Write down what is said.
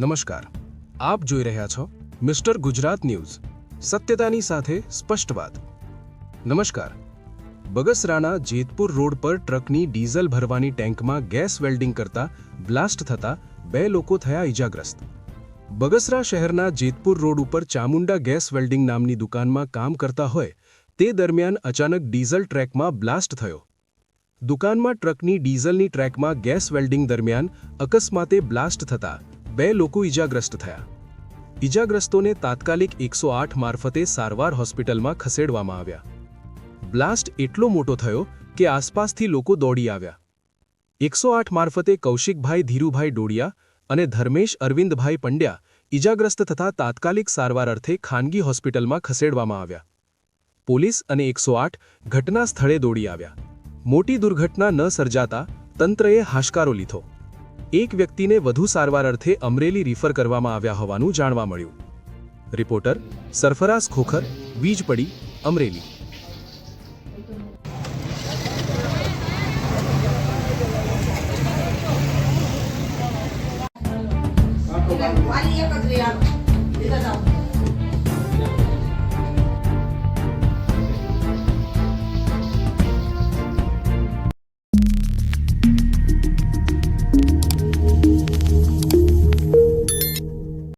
નમસ્કાર. આપ જોઈ રહ્યા છો મિસ્ટર ગુજરાત ન્યૂઝ. સત્યતાની સાથે સ્પષ્ટ વાત. નમસ્કાર. બગસરાના જેતપુર રોડ પર ટ્રકની ડીઝલ ભરવાની ટેન્કમાં ગેસ વેલ્ડિંગ કરતા બ્લાસ્ટ થતા બે લોકો થયા ઇજાગ્રસ્ત બગસરા શહેરના જેતપુર રોડ ઉપર ચામુંડા ગેસ વેલ્ડિંગ નામની દુકાનમાં કામ કરતા હોય તે દરમિયાન અચાનક ડીઝલ ટ્રેકમાં બ્લાસ્ટ થયો. દુકાનમાં ટ્રકની ડીઝલની ટ્રેકમાં ગેસ વેલ્ડિંગ દરમિયાન અકસ્માતે બ્લાસ્ટ થતા બે લોકો ઈજાગ્રસ્ત થયા. ઈજાગ્રસ્તોને તાત્કાલિક એકસો આઠ મારફતે સારવાર હોસ્પિટલમાં ખસેડવામાં આવ્યા. બ્લાસ્ટ એટલો મોટો થયો કે આસપાસથી લોકો દોડી આવ્યા. એકસો આઠ મારફતે કૌશિકભાઈ ધીરુભાઈ ડોડિયા અને ધર્મેશ અરવિંદભાઈ પંડ્યા ઈજાગ્રસ્ત થતા તાત્કાલિક સારવાર અર્થે ખાનગી હોસ્પિટલમાં ખસેડવામાં આવ્યા. પોલીસ અને એકસો આઠ ઘટના સ્થળે દોડી આવ્યા. મોટી દુર્ઘટના ન સર્જાતા તંત્રએ હાશકારો લીધો. એક વ્યક્તિને વધુ સારવાર અર્થે અમરેલી રિફર કરવામાં આવ્યા હોવાનું જાણવા મળ્યું. રિપોર્ટર સરફરાઝ ખોખર વીજ પડી અમરેલી એક જ